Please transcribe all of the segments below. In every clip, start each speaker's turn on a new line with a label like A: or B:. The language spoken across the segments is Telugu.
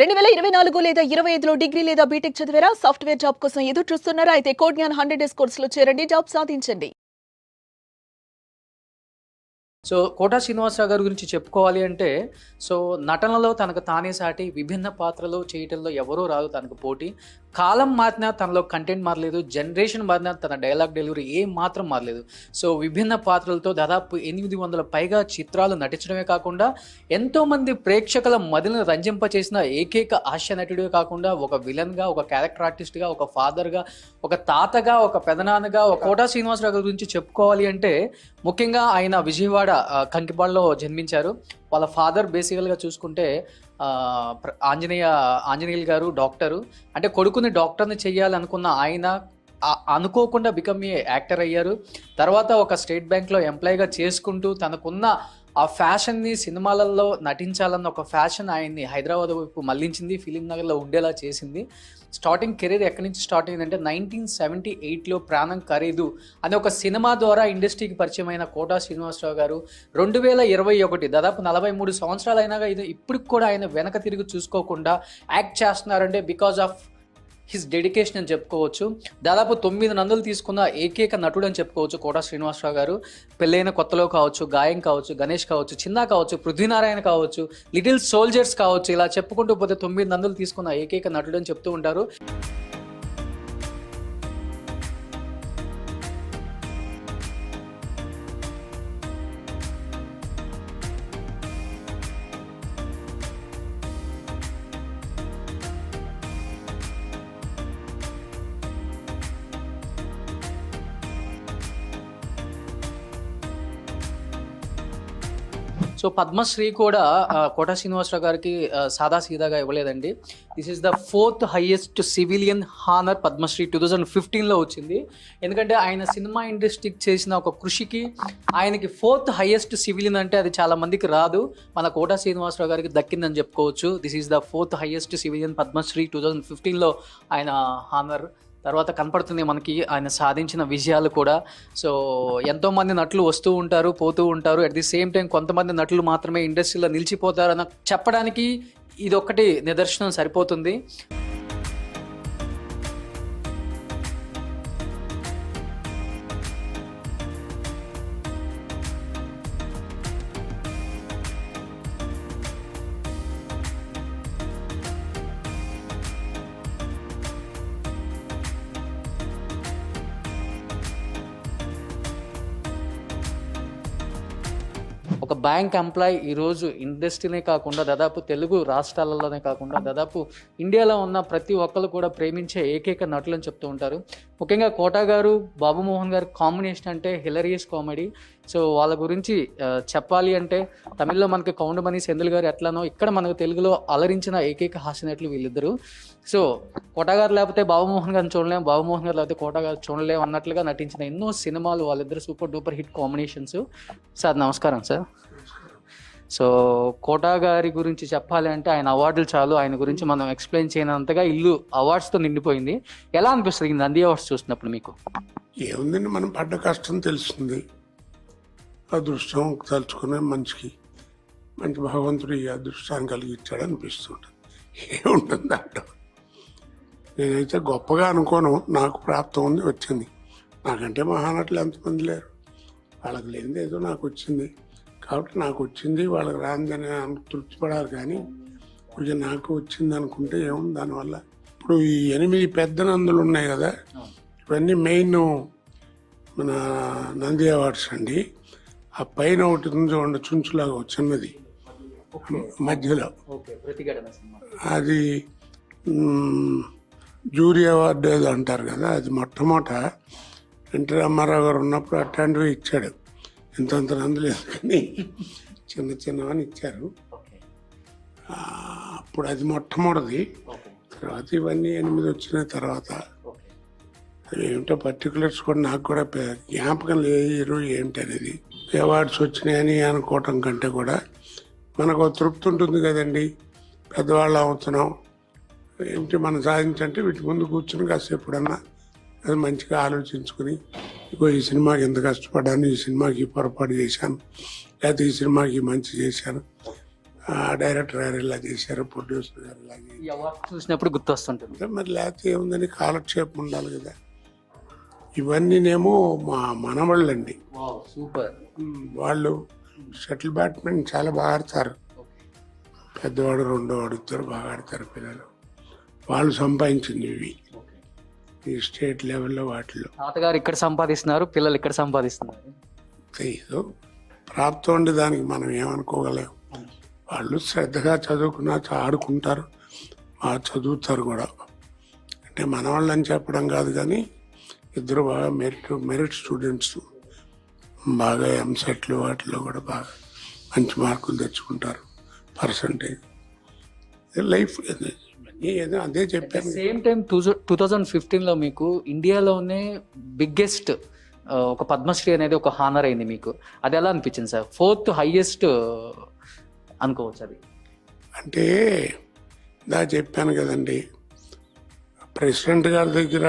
A: రెండు వేల ఇరవై నాలుగు లేదా ఇరవై ఐదులో డిగ్రీ లేదా బీటెక్ చదివారా? సాఫ్ట్వేర్ జాబ్ కోసం ఎదురు చూస్తున్నారా అయితే కోడ్ జ్ఞాన్ హండ్రెడ్ డేస్ కోర్సులో చేరండి. జాబ్ సాధించండి.
B: సో కోటా శ్రీనివాసరావు గారి గురించి చెప్పుకోవాలి అంటే సో నటనలో తనకు తానే సాటి విభిన్న పాత్రలు చేయటంలో ఎవరూ రాదు తనకు పోటీ. కాలం మారినా తనలో కంటెంట్ మారలేదు జనరేషన్ మారినా తన డైలాగ్ డెలివరీ ఏ మాత్రం మారలేదు. సో విభిన్న పాత్రలతో దాదాపు ఎనిమిది వందల పైగా చిత్రాలు నటించడమే కాకుండా ఎంతోమంది ప్రేక్షకుల మదిలను రంజింపచేసిన ఏకైక హాస్య నటుడే కాకుండా ఒక విలన్గా ఒక క్యారెక్టర్ ఆర్టిస్ట్గా ఒక ఫాదర్గా ఒక తాతగా ఒక పెదనాన్నగా ఒక కోటా శ్రీనివాసరావు గురించి చెప్పుకోవాలి అంటే ముఖ్యంగా ఆయన విజయవాడ ఆ, కంకిపాడులో జన్మించారు. వాళ్ళ ఫాదర్ బేసికల్గా చూసుకుంటే ఆంజనేయ ఆంజనేయులు గారు డాక్టరు. అంటే కొడుకుని డాక్టర్ని చెయ్యాలనుకున్న ఆయన అనుకోకుండా బికమ్ ఏ యాక్టర్ అయ్యారు. తర్వాత ఒక స్టేట్ బ్యాంక్లో ఎంప్లాయీగా చేసుకుంటూ తనకున్న ఆ ఫ్యాషన్ని సినిమాలలో నటించాలన్న ఒక ఫ్యాషన్ ఆయన్ని హైదరాబాద్ వైపు మళ్ళించింది ఫిలిం నగర్లో ఉండేలా చేసింది. స్టార్టింగ్ కెరీర్ ఎక్కడి నుంచి స్టార్ట్ అయిందంటే నైన్టీన్ సెవెంటీ ఎయిట్లో ప్రాణం ఖరీదు అనే ఒక సినిమా ద్వారా ఇండస్ట్రీకి పరిచయం అయిన కోటా శ్రీనివాసరావు గారు రెండు వేల ఇరవై ఒకటి దాదాపు నలభై మూడు సంవత్సరాలు అయినాగా ఇది ఇప్పటికి కూడా ఆయన వెనక తిరిగి చూసుకోకుండా యాక్ట్ చేస్తున్నారంటే బికాజ్ ఆఫ్ హిస్ డెడికేషన్ అని చెప్పుకోవచ్చు. దాదాపు తొమ్మిది నందులు తీసుకున్న ఏకైక నటుడు అని చెప్పుకోవచ్చు కోటా శ్రీనివాసరావు గారు. పెళ్ళైన కొత్తలో కావచ్చు గాయం కావచ్చు గణేష్ కావచ్చు చిన్న కావచ్చు పృథ్వీనారాయణ కావచ్చు లిటిల్ సోల్జర్స్ కావచ్చు ఇలా చెప్పుకుంటూ పోతే తొమ్మిది నందులు తీసుకున్న ఏకైక నటుడు అని చెప్తూ ఉంటారు. సో పద్మశ్రీ కూడా కోట శ్రీనివాసరావు గారికి సాదా సీదాగా ఇవ్వలేదండి. This is the fourth highest civilian honour Padma Shri two thousand ఫిఫ్టీన్లో వచ్చింది. ఎందుకంటే ఆయన సినిమా ఇండస్ట్రీకి చేసిన ఒక కృషికి ఆయనకి ఫోర్త్ హైయెస్ట్ సివిలియన్ అంటే అది చాలా మందికి రాదు. మన కోట శ్రీనివాసరావు గారికి దక్కిందని చెప్పుకోవచ్చు. This is the fourth highest civilian Padma Shri two thousand ఫిఫ్టీన్లో ఆయన హానర్ తర్వాత కనపడుతుంది మనకి ఆయన సాధించిన విజయాలు కూడా. సో ఎంతోమంది నటులు వస్తూ ఉంటారు పోతూ ఉంటారు. అట్ ది సేమ్ టైం కొంతమంది నటులు మాత్రమే ఇండస్ట్రీలో నిలిచిపోతారని చెప్పడానికి ఇది ఒక్కటి నిదర్శనం సరిపోతుంది. ఒక బ్యాంక్ ఎంప్లాయ్ ఈరోజు ఇండస్ట్రీనే కాకుండా దాదాపు తెలుగు రాష్ట్రాలలోనే కాకుండా దాదాపు ఇండియాలో ఉన్న ప్రతి ఒక్కరు కూడా ప్రేమించే ఏకైక నటులు అని చెప్తూ ఉంటారు. ముఖ్యంగా కోటా గారు బాబు మోహన్ గారు కాంబినేషన్ అంటే హిలరియస్ కామెడీ. సో వాళ్ళ గురించి చెప్పాలి అంటే తమిళ్ళో మనకి కౌండమణి సెందుల్ గారు ఎట్లానో ఇక్కడ మనకు తెలుగులో అలరించిన ఏకైక హాస్యనటులు వీళ్ళిద్దరు. సో కోటాగారు లేకపోతే బాబుమోహన్ గారిని చూడలేం బాబుమోహన్ గారు లేకపోతే కోటా గారు చూడలేం అన్నట్లుగా నటించిన ఎన్నో సినిమాలు వాళ్ళిద్దరు super duper hit combinations. Sir నమస్కారం సార్. సో కోటా గారి గురించి చెప్పాలి అంటే ఆయన అవార్డులు చాలు ఆయన గురించి మనం ఎక్స్ప్లెయిన్ చేయనంతగా ఇల్లు అవార్డ్స్తో నిండిపోయింది. ఎలా అనిపిస్తుంది నంది అవార్డ్స్ చూసినప్పుడు మీకు?
C: ఏముందండి మనం పడ్డ కష్టం తెలుస్తుంది. అదృష్టం తలుచుకునే మనిషికి మంచి భగవంతుడు ఈ అదృష్టాన్ని కలిగించాడు అనిపిస్తుంటుంది. ఏముంటుంది దాంట్లో నేనైతే గొప్పగా అనుకోను నాకు ప్రాప్తం ఉంది వచ్చింది. నాకంటే మహానటులు ఎంతమంది లేరు. వాళ్ళకి లేనిది ఏదో నాకు వచ్చింది. కాబట్టి నాకు వచ్చింది వాళ్ళకి రాందని అను- తృప్తిపడాలి కానీ కొంచెం నాకు వచ్చింది అనుకుంటే ఏముంది? దానివల్ల ఇప్పుడు ఈ ఎనిమిది పెద్ద నందులు ఉన్నాయి కదా ఇవన్నీ మెయిన్ మన నంది అవార్డ్స్ అండి. ఆ పైన ఒకటి ఉంది చూడండి చుంచులాగా చిన్నది. మధ్యలో. అది జూరీ అవార్డు ఏదో అంటారు కదా అది మొట్టమొదట ఎన్టీ రామారావు గారు ఉన్నప్పుడు అట్లాంటివి ఇచ్చాడు. ఇంతంత నందులు కానీ చిన్న చిన్నవని ఇచ్చారు. అప్పుడు అది మొట్టమొదటిది. తర్వాత ఇవన్నీ ఎనిమిది వచ్చిన తర్వాత అవి ఏమిటో పర్టికులర్స్ కూడా నాకు కూడా జ్ఞాపకం లేరు ఏంటి అనేది అవార్డ్స్ వచ్చినాయని అనుకోవటం కంటే కూడా మనకు తృప్తి ఉంటుంది కదండి. పెద్దవాళ్ళు అవుతున్నాం. ఏమిటి మనం సాధించంటే వీటి ముందు కూర్చుని కాసేపు ఎప్పుడన్నా అది మంచిగా ఆలోచించుకుని ఇగో ఈ సినిమాకి ఎంత కష్టపడ్డాను ఈ సినిమాకి పొరపాటు చేశాను లేకపోతే ఈ సినిమాకి మంచి చేశాను. డైరెక్టర్ గారు ఇలా చేశారు ప్రొడ్యూసర్ గారు ఇలా
B: చూసినప్పుడు గుర్తొస్తుంటుంది.
C: మరి లేకపోతే ఏముందని కాలక్షేపం ఉండాలి కదా. ఇవన్నీనేమో మా మనవాళ్ళండి.
B: సూపర్.
C: వాళ్ళు షటిల్ బ్యాట్మెంట్ చాలా బాగా ఆడతారు. పెద్దవాడు రెండోవాడు ఇద్దరు బాగా ఆడతారు పిల్లలు. వాళ్ళు సంపాదించింది ఇవి. ఈ స్టేట్ లెవెల్లో వాటిలో
B: తాతగారు ఇక్కడ సంపాదిస్తున్నారు పిల్లలు ఇక్కడ సంపాదిస్తున్నారు.
C: ఏదో ప్రాప్తం ఉండి దానికి మనం ఏమనుకోగలేం. వాళ్ళు శ్రద్ధగా చదువుకున్నా ఆడుకుంటారు. చదువుతారు కూడా. అంటే మన వాళ్ళని చెప్పడం కాదు కానీ ఇద్దరు బాగా మెరిట్ మెరిట్ స్టూడెంట్స్ బాగా ఎంసెట్లు వాటిలో కూడా బాగా మంచి మార్కులు తెచ్చుకుంటారు. పర్సంటేజ్ లైఫ్ ఏదో అదే చెప్పాను
B: same time two two thousand ఫిఫ్టీన్లో మీకు ఇండియాలోనే బిగ్గెస్ట్ ఒక పద్మశ్రీ అనేది ఒక హానర్ అయింది మీకు. అది ఎలా అనిపించింది సార్? ఫోర్త్ హైయెస్ట్ అనుకోవచ్చు అది.
C: అంటే దా చెప్పాను కదండి. ప్రెసిడెంట్ గారి దగ్గర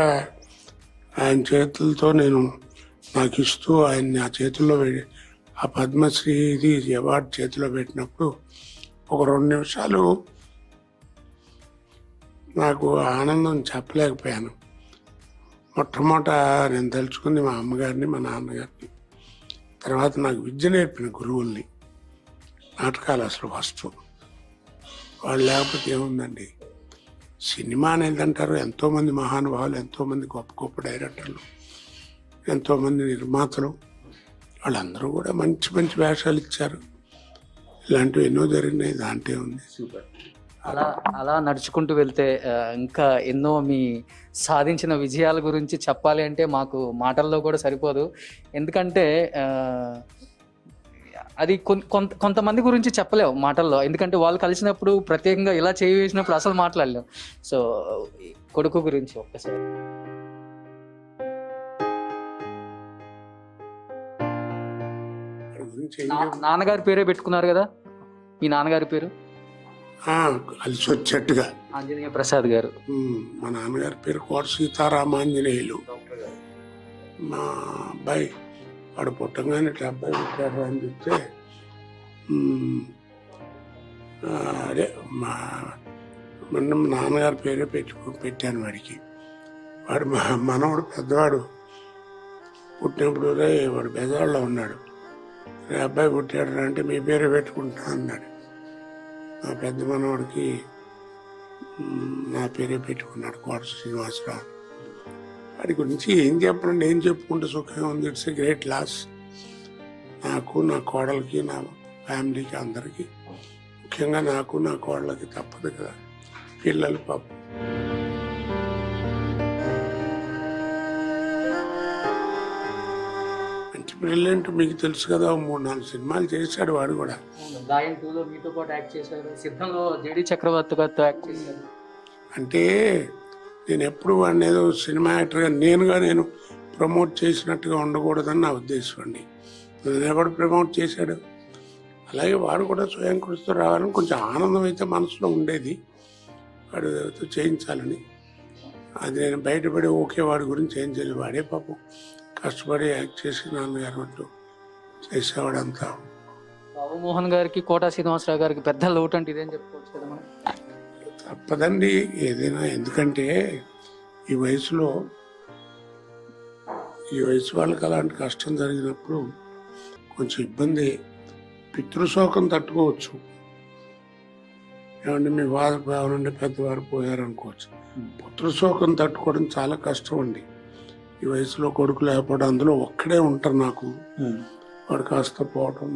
C: ఆయన చేతులతో నేను నాకు ఇస్తూ ఆయన నా చేతుల్లో పెట్టి ఆ పద్మశ్రీ ఇది అవార్డు చేతిలో పెట్టినప్పుడు ఒక రెండు నిమిషాలు నాకు ఆనందం చెప్పలేకపోయాను. మొట్టమొదట నేను తలుచుకుంది మా అమ్మగారిని మా నాన్నగారిని. తర్వాత నాకు విద్య నేర్పిన గురువుల్ని. నాటకాలు అసలు ఫస్ట్. వాళ్ళు లేకపోతే ఏముందండి? సినిమా అనేది అంటారు ఎంతోమంది మహానుభావులు ఎంతోమంది గొప్ప గొప్ప డైరెక్టర్లు ఎంతోమంది నిర్మాతలు వాళ్ళందరూ కూడా మంచి మంచి వేషాలు ఇచ్చారు. ఇలాంటివి ఎన్నో జరిగినాయి. దాంట్లో ఉంది
B: సూపర్. అలా అలా నడుచుకుంటూ వెళ్తే ఇంకా ఎన్నో మీ సాధించిన విజయాల గురించి చెప్పాలి అంటే మాకు మాటల్లో కూడా సరిపోదు. ఎందుకంటే అది కొంత కొంతమంది గురించి చెప్పలేవు మాటల్లో. ఎందుకంటే వాళ్ళు కలిసినప్పుడు ప్రత్యేకంగా ఇలా చేయి వేసినప్పుడు అసలు మాట్లాడలేం. సో కొడుకు గురించి ఒక్కసారి. నాన్నగారి పేరే పెట్టుకున్నారు కదా? మీ నాన్నగారి పేరు?
C: కలిసి వచ్చేట్టుగా
B: ఆంజనేయ ప్రసాద్ గారు.
C: మా నాన్నగారి పేరు కోట సీతారామాంజనేయులు. మా అబ్బాయి వాడు పుట్టంగానే ఇట్లా అబ్బాయి పుట్టాడు అని చెప్తే అదే మా మొన్న నాన్నగారి పేరే పెట్టుకో పెట్టాను వాడికి. వాడు మా మనవాడు పెద్దవాడు. పుట్టినప్పుడు రే వాడు పెద్దవాళ్ళలో ఉన్నాడు. రే అబ్బాయి పుట్టాడు అంటే మీ పేరే పెట్టుకుంటా అన్నాడు. మా పెద్ద మనవాడికి నా పేరే పెట్టుకున్నాడు కోట శ్రీనివాసరావు. వాడి గురించి ఏం చెప్పండి ఏం చెప్పుకుంటే సుఖంగా ఉంది. ఇట్స్ ఎ గ్రేట్ లాస్ నాకు నా కోడలికి నా ఫ్యామిలీకి అందరికీ. ముఖ్యంగా నాకు నా కోడలకి తప్పదు కదా. పిల్లలు పాప. మంచి బ్రిలియంట్ మీకు తెలుసు కదా మూడు నాలుగు సినిమాలు చేశాడు వాడు కూడా.
B: దాయం టూలో మీతో పాటు యాక్ట్ చేశారు సిద్ధంలో జేడి చక్రవర్తి గారితో యాక్ట్ చేశారు
C: అంటే నేను ఎప్పుడు వాడిని ఏదో సినిమా యాక్టర్గా నేనుగా నేను ప్రమోట్ చేసినట్టుగా ఉండకూడదని నా ఉద్దేశం అండి. నన్ను ఎవడు ప్రమోట్ చేశాడు. అలాగే వాడు కూడా స్వయం కృషితో రావాలని కొంచెం ఆనందం అయితే మనసులో ఉండేది. వాడు చేయించాలని. అది నేను బయటపడి ఓకే వాడి గురించి ఏం చేయలేదు. వాడే పాపం కష్టపడి యాక్ట్ చేసి నాన్నగారు అంటూ చేసేవాడంతా.
B: బాబు మోహన్ గారికి కోటా శ్రీనివాసరావు గారికి పెద్ద లోటు అంటే ఇదేం చెప్పుకోవచ్చు కదా మనం?
C: తప్పదండి. ఏదైనా ఎందుకంటే ఈ వయసులో ఈ వయసు వాళ్ళకి అలాంటి కష్టం జరిగినప్పుడు కొంచెం ఇబ్బంది పితృశోకం తట్టుకోవచ్చు. ఏమంటే మీ వారు నుండి పెద్దవారు పోయారు అనుకోవచ్చు పుత్రశోకం తట్టుకోవడం చాలా కష్టం అండి ఈ వయసులో కొడుకు లేకపోవడం అందులో ఒక్కడే ఉంటారు నాకు. వాడు కాస్త పోవటం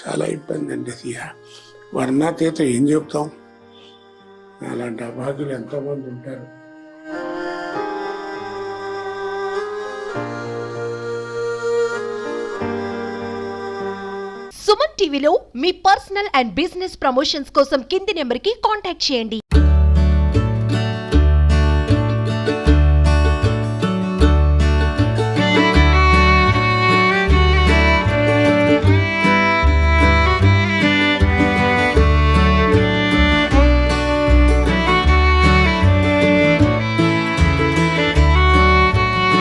C: చాలా ఇబ్బంది అండి అది వర్ణాతీత ఏం చెప్తాం? అలాంటి అభాగ్యులు ఎంతోమంది ఉంటారు.
D: సుమన్ టీవీలో మీ పర్సనల్ అండ్ బిజినెస్ ప్రమోషన్స్ కోసం కింది నెంబర్కి కాంటాక్ట్ చేయండి.